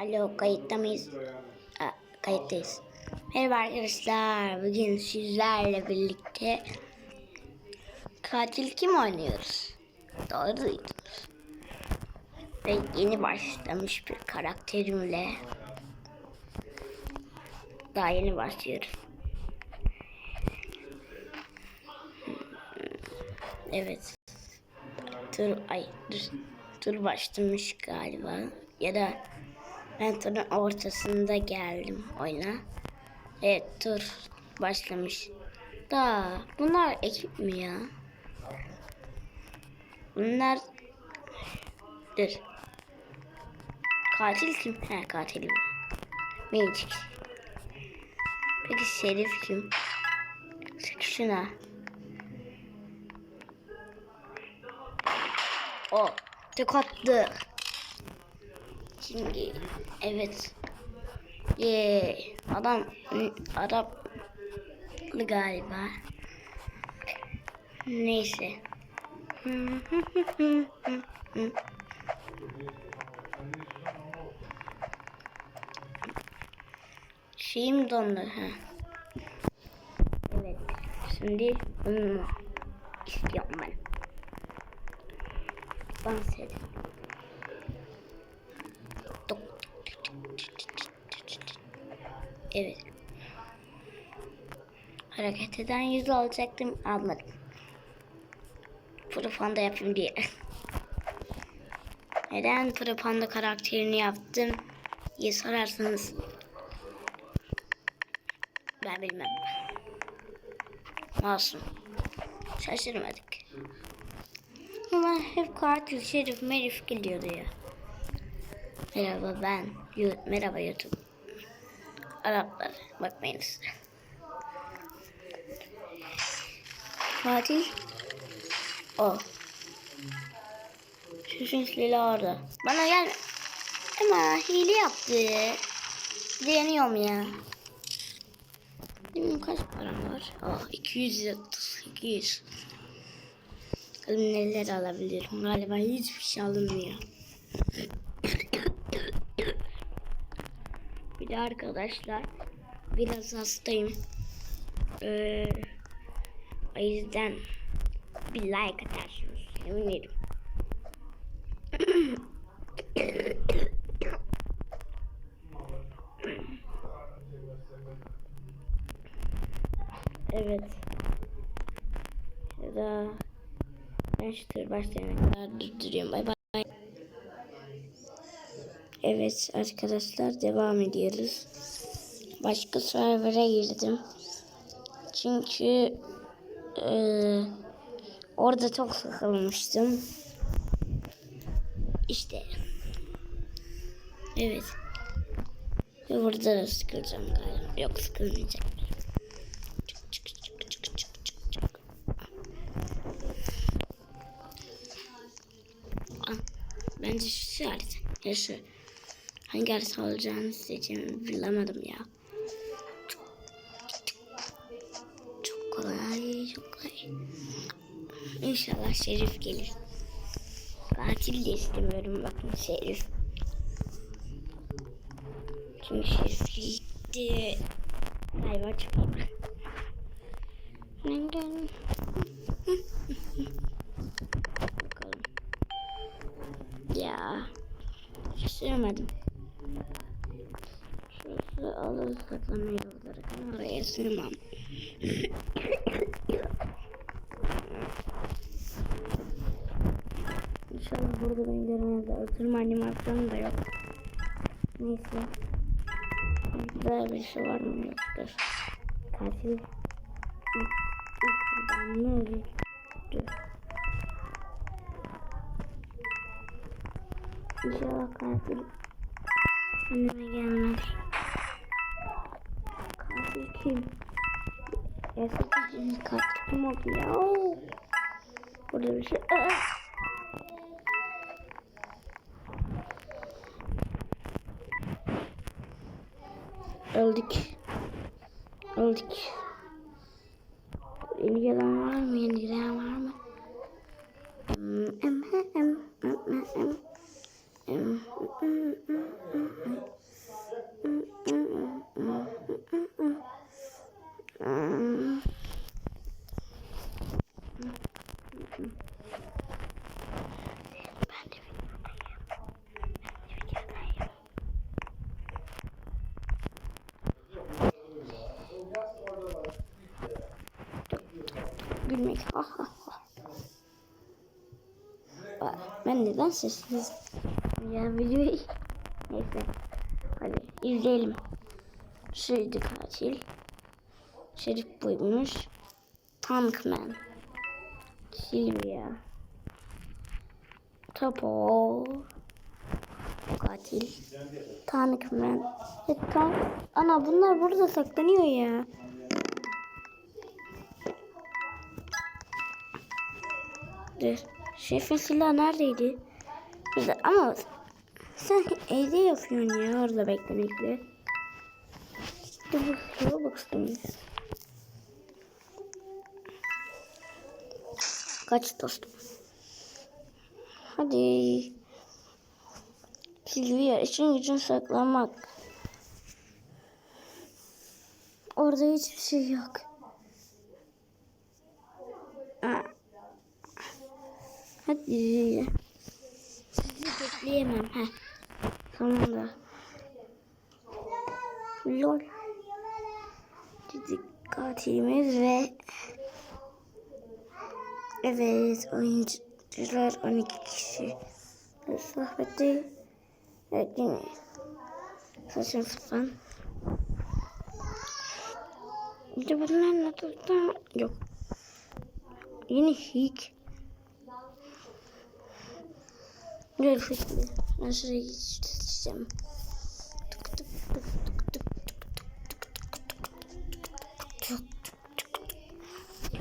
Alo kayıtta mıyız? Aa, kayıttayız. Merhaba arkadaşlar. Bugün sizlerle birlikte katil kim oynuyoruz? Doğru duydunuz. Ve yeni başlamış bir karakterimle daha yeni başlıyorum. Evet. Tur ay dur. Tur başlamış galiba. Ya da ben turun ortasında geldim oyuna. Evet tur başlamış. Da bunlar ekip mi ya? Bunlar dur. Katil kim? He katil bu. Magic. Peki Şerif kim? Sık şuna. O tek attı. Şimdi evet. Ye adam ı, Araplı galiba. Neyse. Şeyim dondu. Ha. Evet. Şimdi bunu istiyorum ben. Dans edin. Evet. Hareket eden yüz alacaktım almadım. Propanda yapayım diye. Neden Propanda karakterini yaptım diye sorarsanız ben bilmem. Masum. Şaşırmadık. Ama hep katil şerif merif geliyordu ya. Merhaba ben. Merhaba YouTube. Araplar bakmayınız. Katil o. Şu süslü orada. Bana gel. Ama hile yaptı. Deniyorum ya. Benim kaç param var? Oh 230 200. Bakalım neler alabilirim. Galiba hiçbir şey alınmıyor. De arkadaşlar biraz hastayım. Ee, o yüzden bir like atarsınız. Sevinirim. evet. Ya da ben şu tür başlayana kadar durduruyorum. Bay bay. Evet arkadaşlar devam ediyoruz. Başka server'a girdim. Çünkü eee, orada çok sıkılmıştım. İşte. Evet. Ve burada da sıkılacağım galiba. Yok sıkılmayacağım. Ah, Bence şu harita. Şu. Hangi harita olacağını seçeyim bilemedim ya. Çok kolay, çok kolay. İnşallah Şerif gelir. Katil de istemiyorum bakın Şerif. Çünkü Şerif gitti. Galiba. Neden? Bakalım. Ya. Sığmadım. Şurası alır saklama yolları ama oraya sığmam. İnşallah burada beni görmezler. Oturma animasyonu da yok. Neyse. Burada bir şey var mı yoktur. Katil. Ben ne öldü? İnşallah katil önüme gelmez. Kim? Gerçekten katil kim oldu ya? Burada bir şey... Aa! Öldük. Öldük. Yeni gelen var mı? Yeni gelen var mı? Hmm, Gülmek. Ah, ah, ah. Ben neden sessiz ya videoyu neyse hadi izleyelim. Sürdü katil. Şerif buymuş. Tankman. Silvia. Topo. Katil. Tankman. Ya, tank... Ana bunlar burada saklanıyor ya. Dur. Şefin silahı neredeydi? Burada ama sen evde yapıyorsun ya orada beklemekle. İşte bu Roblox'tayız. Kaç dostum. Hadi. Silvia için gücün saklanmak. Orada hiçbir şey yok. Hadi. Sizi bekleyemem. Heh. Sonunda. Lol. Dedik katilimiz ve Evet oyuncular 12 kişi. Sohbeti Evet yine saçma sapan. Bir de bunlar nasıl yok. Yine hiç. Ben şuraya geçeceğim. Tık tık tık tık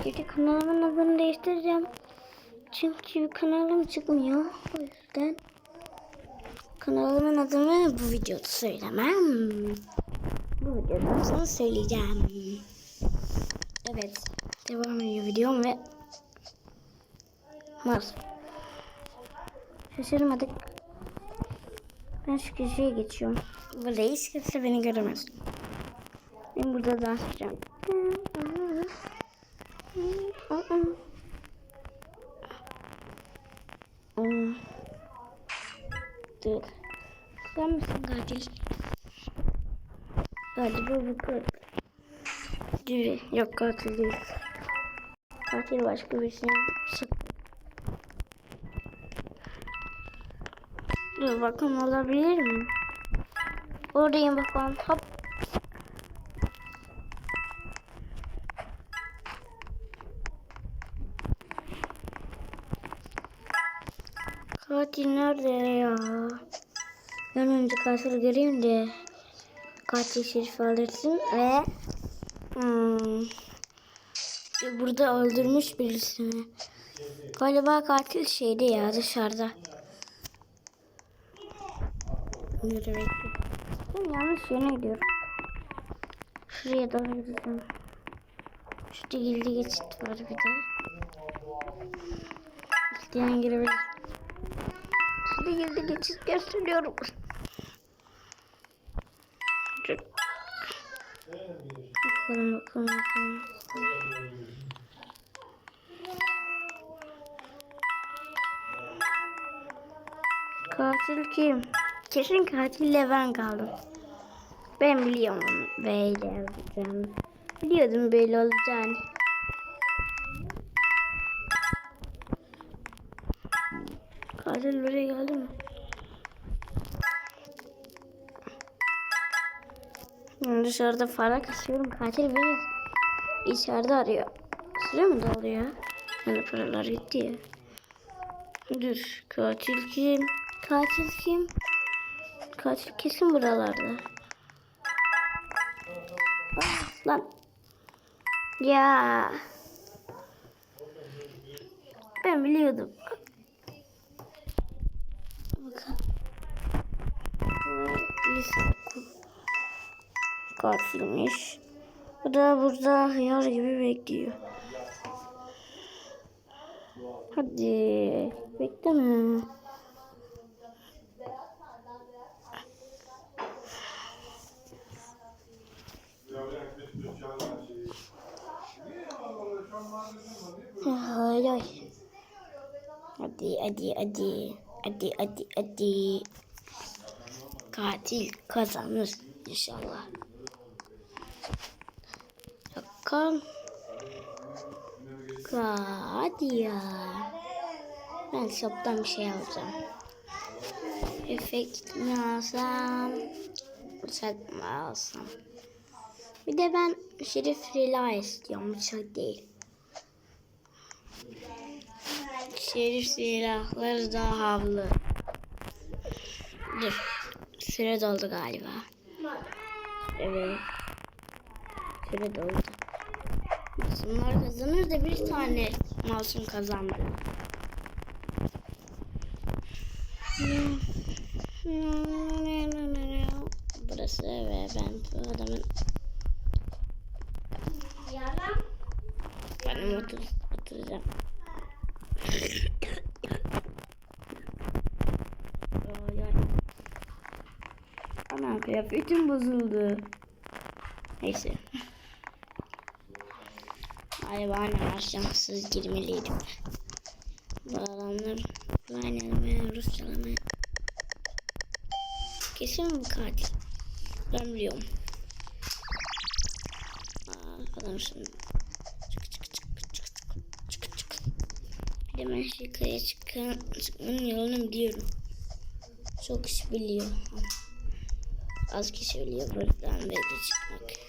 Bir de kanalımın adını değiştireceğim. Çünkü kanalım çıkmıyor. O yüzden kanalımın adını bu videoda söylemem. Bu videodan sonra söyleyeceğim. Evet. Devam ediyor videom ve Mars. Şaşırmadık. Ben şu köşeye geçiyorum. Burada hiç kimse beni göremez. Ben burada dans edeceğim. Dur. Sen misin katil? Galiba bu katil. Değil. Yok katil değil. Katil başka bir şey. Sık. Dur bakalım olabilir mi? Oradayım bakalım. Hop. Katil nerede ya? Ben önce katil göreyim de katil şerif alırsın ve hmm, burada öldürmüş birisini. Galiba katil şeydi ya dışarıda. Yürü bekle. Ben yanlış yöne gidiyorum. Şuraya doğru gideceğim. Şurada gildi geçit var bir de. İsteyen girebilir. Şurada gildi geçit gösteriyorum. Bakalım bakalım bakalım. Katil kim? Kesin katille ben kaldım. Ben biliyorum böyle olacağını. Biliyordum böyle olacağını. Katil buraya geldi mi? Ben dışarıda para kasıyorum. Katil beni içeride arıyor. Süre mi doldu ya? Yani paralar gitti ya. Dur. Katil kim? Katil kim? Katil kesin buralarda. Ah, lan. Ya. Ben biliyordum. Katilmiş. Bu da burada hıyar gibi bekliyor. Hadi. Bekleme. Hay hay. Hadi hadi hadi. Hadi hadi hadi. Katil kazanır inşallah. Dakika. Hadi ya. Ben shop'tan bir şey alacağım. Efekt mi alsam? Bıçak mı alsam? Bir de ben Şerif Rila istiyorum. Bıçak değil. Şerif silahları da havlu. Dur. Süre doldu galiba. Evet. Süre doldu. Masumlar kazanır da bir tane masum kazandı. Burası ve ben bu adamın benim otur, oturacağım. Ay, ay. Ana kıyafetim bozuldu. Neyse. Ay bana başlamışsız girmeliydim. Bu adamlar güvenelime, Rusçalama. Kesin bu katil. Ben biliyorum. Aa, adam şimdi. Çık çık çık çık çık çık çık. Bir de ben şakaya çıkan, çıkmanın yolunu biliyorum. Çok kişi biliyor. Az kişi biliyor buradan böyle çıkmak.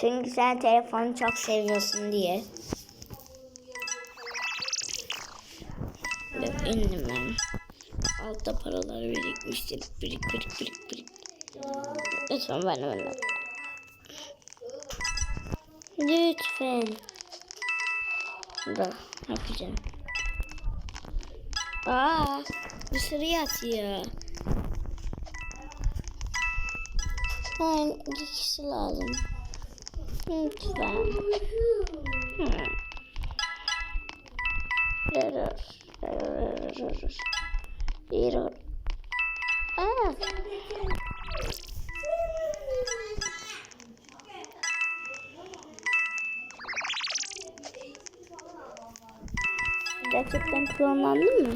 Çünkü sen telefonu çok seviyorsun diye. Yok indim ben. Altta paralar birikmiştir. Birik birik birik birik. Lütfen bana bana. Lütfen. Da yapacağım. Aa, dışarıya atıyor. Ben iki kişi lazım. Lütfen. Error. Error. Error. Aa. Gerçekten klonlandın mı?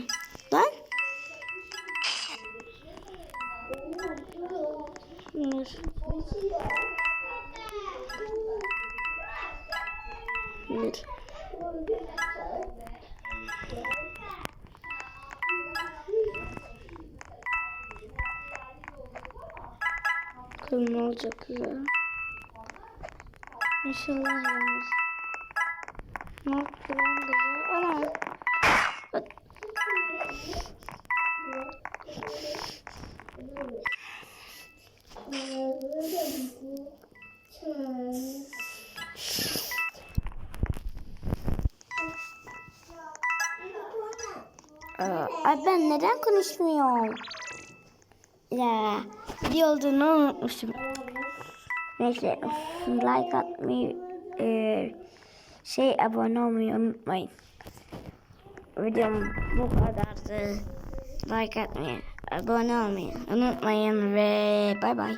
Bakalım ne olacak ya. İnşallah yanır. Ne yaptı lan kızı? Ana. Bak. Ay ben neden konuşmuyorum? Ya bir olduğunu unutmuşum. Neyse like atmayı e, şey abone olmayı unutmayın. Videom bu kadardı. Like atmayı, abone olmayı unutmayın ve bay bay.